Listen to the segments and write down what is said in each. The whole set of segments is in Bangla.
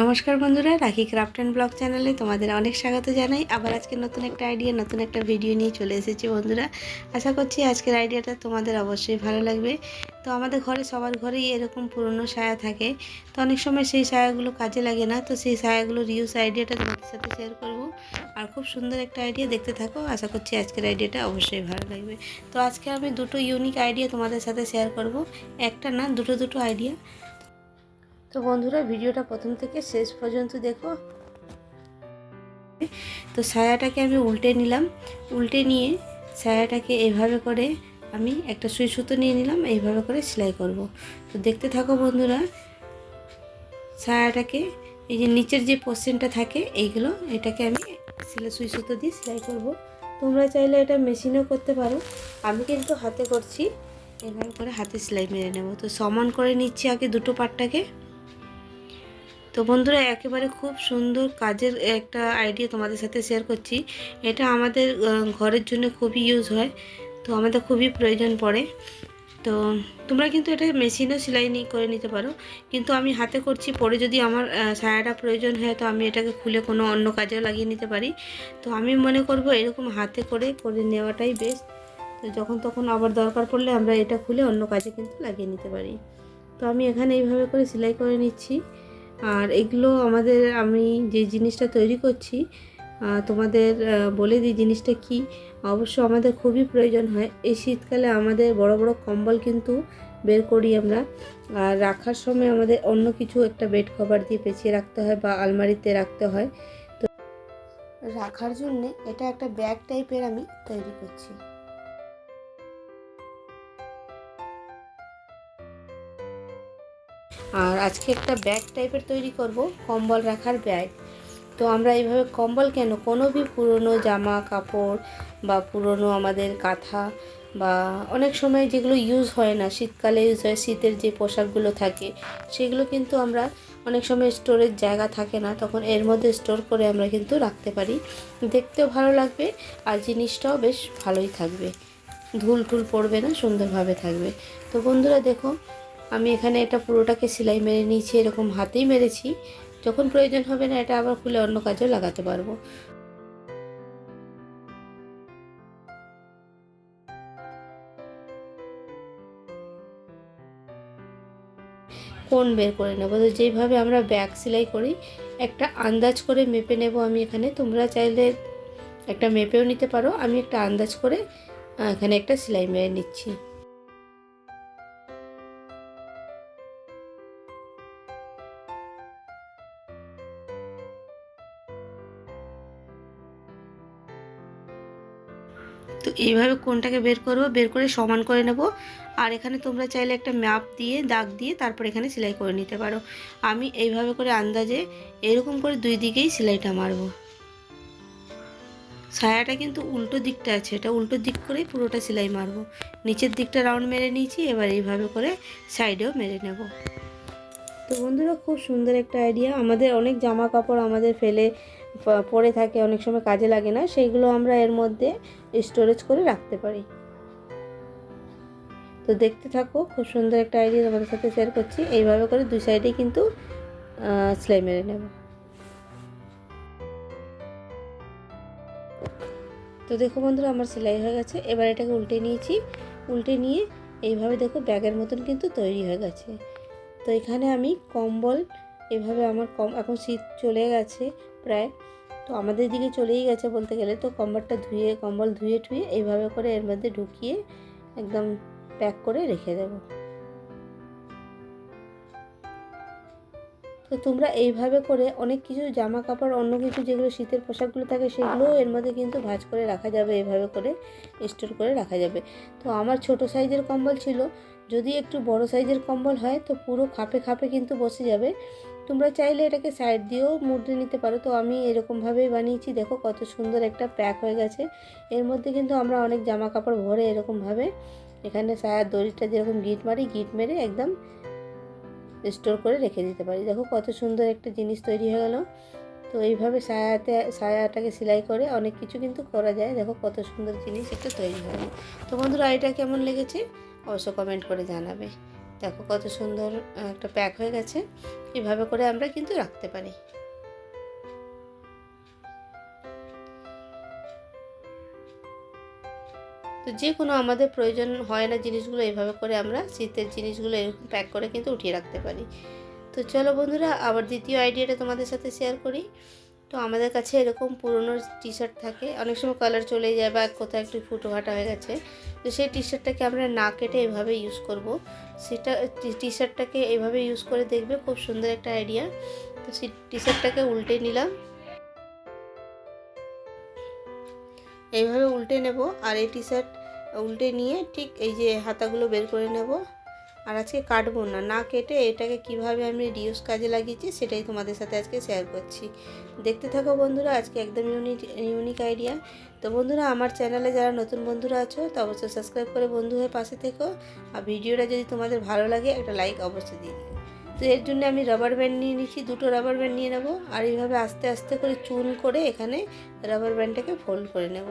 নমস্কার বন্ধুরা, রাখি ক্রাফট অ্যান্ড ব্লগ চ্যানেলে তোমাদের অনেক স্বাগত জানাই। আবার আজকে নতুন একটা আইডিয়া নতুন একটা ভিডিও নিয়ে চলে এসেছি বন্ধুরা। আশা করছি আজকের আইডিয়াটা তোমাদের অবশ্যই ভালো লাগবে। তো আমাদের ঘরে, সবার ঘরেই এরকম পুরনো সায়া থাকে। তো অনেক সময় সেই সায়াগুলো কাজে লাগে না। তো সেই সায়াগুলোর ইউজ আইডিয়াটা তোমাদের সাথে শেয়ার করব। আর খুব সুন্দর একটা আইডিয়া দেখতে থাকো। আশা করছি আজকের আইডিয়াটা অবশ্যই ভালো লাগবে। তো আজকে আমি দুটো ইউনিক আইডিয়া তোমাদের সাথে শেয়ার করব। একটা না, দুটো দুটো আইডিয়া তো বন্ধুরা, ভিডিওটা প্রথম থেকে শেষ পর্যন্ত দেখো। তো সায়াটাকে আমি উল্টে নিলাম। উল্টে নিয়ে সায়াটাকে এইভাবে করে আমি একটা সুই সুতো নিয়ে নিলাম, এইভাবে করে সেলাই করব। তো দেখতে থাকো বন্ধুরা সায়াটাকে এই যে নিচের যে পোর্শনটা থাকে, এইগুলো, এটাকে আমি সেলাই, সুই সুতো দিয়ে সেলাই করব। তোমরা চাইলে এটা মেশিনেও করতে পারো। আমি কিন্তু হাতে করছি এইভাবে করে হাতে সেলাই মেরে নেব। তো সমান করে নিচ্ছি আগে দুটো পাটটাকে তো বন্ধুরা, একেবারে খুব সুন্দর কাজের একটা আইডিয়া তোমাদের সাথে শেয়ার করছি। এটা আমাদের ঘরের জন্য খুবই ইউজ হয়, তো আমাদের খুবই প্রয়োজন পড়ে। তো তোমরা কিন্তু এটা মেশিনেও সেলাই করে নিতে পারো। কিন্তু আমি হাতে করছি, পরে যদি আমার সায়াটা প্রয়োজন হয়, তো আমি এটাকে খুলে কোনো অন্য কাজেও লাগিয়ে নিতে পারি। তো আমি মনে করব এরকম হাতে করে করে নেওয়াটাই বেস্ট তো যখন তখন আবার দরকার পড়লে আমরা এটা খুলে অন্য কাজে কিন্তু লাগিয়ে নিতে পারি। তো আমি এখানে এইভাবে করে সেলাই করে নিচ্ছি। আর এগুলো আমাদের, আমি যে জিনিসটা তৈরি করছি তোমাদের বলে দিই জিনিসটা কি? অবশ্য আমাদের খুবই প্রয়োজন হয়। এই শীতকালে আমাদের বড় বড় কম্বল কিন্তু বের করি আমরা। আর রাখার সময় আমাদের অন্য কিছু একটা বেড কভার দিয়ে পেঁচিয়ে রাখতে হয় বা আলমারিতে রাখতে হয়। তো রাখার জন্যে এটা একটা ব্যাগ টাইপের আমি তৈরি করছি। আর আজকে একটা ব্যাগ টাইপের তৈরি করব, কম্বল রাখার ব্যাগ। তো আমরা এইভাবে কম্বল কেন? কোনো বি পুরনো জামা, কাপড় বা পুরনো আমাদের কাঁথা বা অনেক সময় যেগুলো ইউজ হয় না, শীতকালে ইউজ হয়, শীতের যে পোশাকগুলো থাকে, সেগুলো কিন্তু আমরা অনেক সময় স্টোরের জায়গা থাকে না, তখন এর মধ্যে স্টোর করে আমরা কিন্তু রাখতে পারি। দেখতেও ভালো লাগবে আর জিনিসটাও বেশ ভালোই থাকবে। ধুল টুল পড়বে না, সুন্দরভাবে থাকবে। তো বন্ধুরা দেখো আমি এখানে এটা পুরোটাকে সেলাই মেরে নিয়েছি, এরকম হাতেই মেরেছি। যখন প্রয়োজন হবে না, এটা আবার খুলে অন্য কাজেও লাগাতে পারব। কোন বের করে নেব? তো যেইভাবে আমরা ব্যাগ সেলাই করি, একটা আন্দাজ করে মেপে নেব আমি এখানে। তোমরা চাইলে একটা মেপেও নিতে পারো। আমি একটা আন্দাজ করে এখানে একটা সেলাই মেরে নিচ্ছি। এইভাবে কোনটাকে বের করব? বের করে সমান করে নেব। আর এখানে তোমরা চাইলে একটা ম্যাপ দিয়ে, দাগ দিয়ে তারপর এখানে সেলাই করে নিতে পারো। আমি এইভাবে করে আন্দাজে এরকম করে দুই দিকেই সেলাইটা মারবো। ছায়াটা কিন্তু উল্টো দিকটা আছে। এটা উল্টো দিক করেই পুরোটা সেলাই মারবো। নিচের দিকটা রাউন্ড মেরে নিয়েছি, এবার এইভাবে করে সাইডেও মেরে নেব। তো বন্ধুরা, খুব সুন্দর একটা আইডিয়া আমাদের অনেক জামা কাপড় আমাদের ফেলে পরে থাকে, অনেক সময় কাজে লাগে না। সেইগুলো আমরা এর মধ্যে স্টোরেজ করে রাখতে পারি। তো দেখতে থাকো, খুব সুন্দর একটা আইডিয়া তোমাদের সাথে শেয়ার করছি। এইভাবে করে দুই সাইডে কিন্তু সেলাই মেরে নেব। তো দেখো বন্ধুরা, আমার সেলাই হয়ে গেছে। এবার এটাকে উল্টে নিয়েছি। উল্টে নিয়ে এইভাবে দেখো ব্যাগের মতন কিন্তু তৈরি হয়ে গেছে। তো এখানে আমি কম্বল এভাবে আমার কম, এখন শীত চলে গেছে প্রায়। তো আমাদের দিকে চলেই গেছে বলতে গেলে। তো কম্বলটা ধুয়ে, কম্বল ধুয়ে ঠুয়ে এইভাবে করে এর মধ্যে ঢুকিয়ে একদম প্যাক করে রেখে দেব। তো তোমরা এইভাবে করে অনেক কিছু জামা কাপড় অন্য কিছু যেগুলো শীতের পোশাকগুলো থাকে, সেগুলোও এর মধ্যে কিন্তু ভাঁজ করে রাখা যাবে, এইভাবে করে স্টোর করে রাখা যাবে। তো আমার ছোট সাইজের কম্বল ছিল, যদি একটু বড় সাইজের কম্বল হয় তো পুরো খাপে খাপে কিন্তু বসে যাবে। তোমরা চাইলে এটাকে সাইড দিয়েও মুড়ে নিতে পারো। তো আমি এরকমভাবেই বানিয়েছি, দেখো কত সুন্দর একটা প্যাক হয়ে গেছে। এর মধ্যে কিন্তু আমরা অনেক জামা কাপড় ভরে এরকমভাবে এখানে সায়ার দড়িটা যেরকম গিট মারি, গিট মেরে একদম স্টোর করে রেখে দিতে পারি। দেখো কত সুন্দর একটা জিনিস তৈরি হয়ে গেল। তো এইভাবে সায়াতে, সায়াটাকে সেলাই করে অনেক কিছু কিন্তু করা যায়। দেখো কত সুন্দর জিনিস একটা তৈরি হয়ে গেল। তো বন্ধুরা, এটা কেমন লেগেছে? অবশ্য কমেন্ট করে জানাবে। দেখো কত সুন্দর একটা প্যাক হয়ে গেছে। এভাবে করে আমরা কিন্তু রাখতে পারি। তো যে কোনো আমাদের প্রয়োজন হয় না জিনিসগুলো এইভাবে করে আমরা শীতের জিনিসগুলো এরকম প্যাক করে কিন্তু উঠিয়ে রাখতে পারি। তো চলো বন্ধুরা, আবার দ্বিতীয় আইডিয়াটা তোমাদের সাথে শেয়ার করি। তো আমাদের কাছে এরকম পুরনো টি শার্ট থাকে। অনেক সময় কালার চলে যায় বা কোথাও একটু ফুটো ফাটা হয়ে গেছে। তো সেই টি শার্টটাকে আমরা না কেটে এভাবে ইউজ করব। সেটা টি শার্টটাকে এভাবে ইউজ করে দেখবে, খুব সুন্দর একটা আইডিয়া তো সেই টি শার্টটাকে উল্টে নিলাম। এইভাবে উল্টে নেব আর এই টি শার্ট উল্টে নিয়ে ঠিক এই যে হাতাগুলো বের করে নেব। আর আজকে কাটবো না না কেটে এটাকে কীভাবে আমি রিউজ কাজে লাগিয়েছি সেটাই তোমাদের সাথে আজকে শেয়ার করছি। দেখতে থাকো বন্ধুরা, আজকে একদম ইউনিক ইউনিক আইডিয়া। তো বন্ধুরা, আমার চ্যানেলে যারা নতুন বন্ধুরা আছো, তো অবশ্যই সাবস্ক্রাইব করে বন্ধু হয়ে পাশে থেকো। আর ভিডিওটা যদি তোমাদের ভালো লাগে, একটা লাইক অবশ্যই দিয়ে দিও। তো এর জন্য আমি রাবার ব্যান্ড নিয়ে নিচ্ছি, দুটো রাবার ব্যান্ড নিয়ে নেব আর এইভাবে আস্তে আস্তে করে চুন করে এখানে রাবার ব্যান্ডটাকে ফোল্ড করে নেব।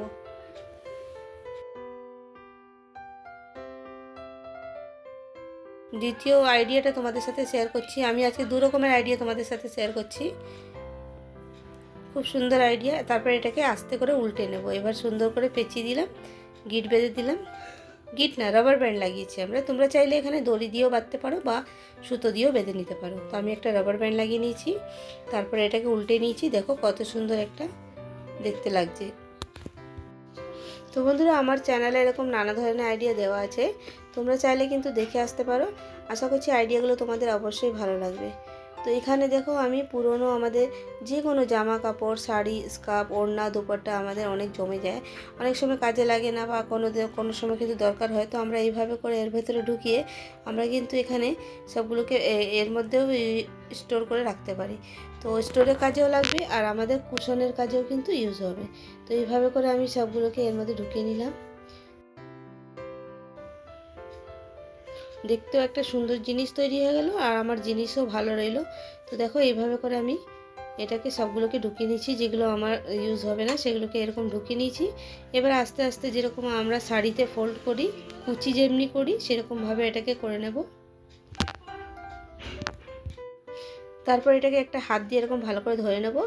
দ্বিতীয় আইডিয়াটা তোমাদের সাথে শেয়ার করছি। আমি আজকে দু রকমের আইডিয়া তোমাদের সাথে শেয়ার করছি। খুব সুন্দর আইডিয়া তারপরে এটাকে আস্তে করে উল্টে নেব। এবার সুন্দর করে পেঁচিয়ে দিলাম গিট বেঁধে দিলাম। গিট না রাবার ব্যান্ড লাগিয়েছি আমরা। তোমরা চাইলে এখানে দড়ি দিয়েও বাঁধতে পারো বা সুতো দিয়েও বেঁধে নিতে পারো। তো আমি একটা রাবার ব্যান্ড লাগিয়ে নিয়েছি। তারপরে এটাকে উল্টে নিয়েছি। দেখো কত সুন্দর একটা দেখতে লাগছে। তো বন্ধুরা, আমার চ্যানেলে এরকম নানা ধরনের আইডিয়া দেওয়া আছে। তোমরা চাইলে কিন্তু দেখে আসতে পারো। আশা করছি আইডিয়াগুলো তোমাদের অবশ্যই ভালো লাগবে। তো এখানে দেখো আমি পুরনো আমাদের যে কোনো জামা কাপড় শাড়ি, স্কার্ফ, ওড়না, দুপাট্টা আমাদের অনেক জমে যায়। অনেক সময় কাজে লাগে না বা কোনো কোনো সময় কিন্তু দরকার হয়। তো আমরা এইভাবে করে এর ভেতরে ঢুকিয়ে আমরা কিন্তু এখানে সবগুলোকে এর মধ্যেও স্টোর করে রাখতে পারি। তো স্টোরের কাজেও লাগবে আর আমাদের কুশনের কাজেও কিন্তু ইউজ হবে। তো এইভাবে করে আমি সবগুলোকে এর মধ্যে ঢুকিয়ে নিলাম। দেখতেও একটা সুন্দর জিনিস তৈরি হয়ে গেল আর আমার জিনিসও ভালো রইল। তো দেখো, এইভাবে করে আমি এটাকে সবগুলোকে ঢুকিয়ে নিয়েছি, যেগুলো আমার ইউজ হবে না, সেগুলোকে এরকম ঢুকিয়ে নিয়েছি। এবার আস্তে আস্তে যেরকম আমরা শাড়িতে ফোল্ড করি, কুচি যেমনি করি, সেরকমভাবে এটাকে করে নেব। তারপর এটাকে একটা হাত দিয়ে এরকম ভালো করে ধরে নেব।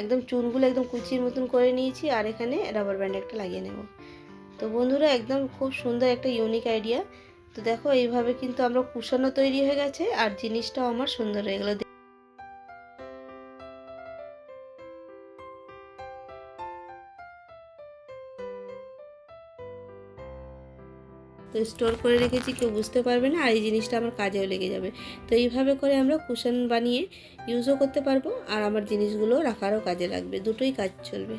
একদম চুনগুলো একদম কুচির মতন করে নিয়েছি আর এখানে রাবার ব্যান্ড একটা লাগিয়ে নেব। তো বন্ধুরা, একদম খুব সুন্দর একটা ইউনিক আইডিয়া তো দেখো, এইভাবে কিন্তু আমরা কুশনও তৈরি হয়ে গেছে আর জিনিসটাও আমার সুন্দর হয়ে গেলো। তো স্টোর করে রেখেছি, কেউ বুঝতে পারবে না, আর এই জিনিসটা আমার কাজেও লেগে যাবে। তো এইভাবে করে আমরা কুশন বানিয়ে ইউজও করতে পারব, আর আমার জিনিসগুলো রাখারও কাজে লাগবে, দুটোই কাজ চলবে।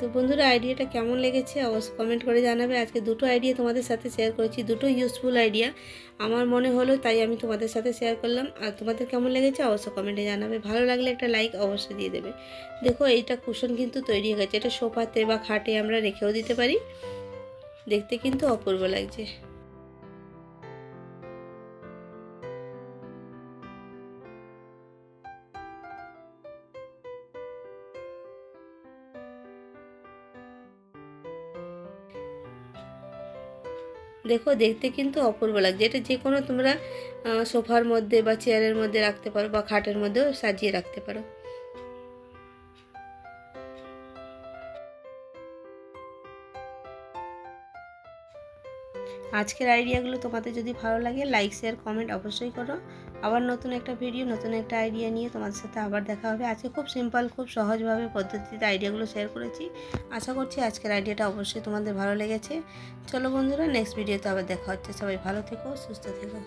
তো বন্ধুরা আইডিয়াটা কেমন লেগেছে অবশ্যই কমেন্ট করে জানাবে। আজকে দুটো আইডিয়া তোমাদের সাথে শেয়ার করেছি, দুটো ইউজফুল আইডিয়া আমার মনে হলো তাই আমি তোমাদের সাথে শেয়ার করলাম। আর তোমাদের কেমন লেগেছে অবশ্যই কমেন্টে জানাবে। ভালো লাগলে একটা লাইক অবশ্যই দিয়ে দেবে। দেখো, এইটা কুশন কিন্তু তৈরি হয়ে গেছে। এটা সোফাতে বা খাটে আমরা রেখেও দিতে পারি। দেখতে কিন্তু অপূর্ব লাগছে। দেখো দেখতে কিন্তু অপূর্ব লাগছে। এটা যে কোনো তোমরা সোফার মধ্যে বা চেয়ারের মধ্যে রাখতে পারো বা খাটের মধ্যেও সাজিয়ে রাখতে পারো। আজকের আইডিয়াগুলো তোমাদের যদি ভালো লাগে, লাইক, শেয়ার, কমেন্ট অবশ্যই করো। আবার নতুন একটা ভিডিও নতুন একটা আইডিয়া নিয়ে তোমাদের সাথে আবার দেখা হবে। আজকে খুব সিম্পল খুব সহজভাবে পদ্ধতিতে আইডিয়াগুলো শেয়ার করেছি। আশা করছি আজকের আইডিয়াটা অবশ্যই তোমাদের ভালো লেগেছে। চলো বন্ধুরা নেক্সট ভিডিওতে আবার দেখা হচ্ছে। সবাই ভালো থেকো, সুস্থ থেকো।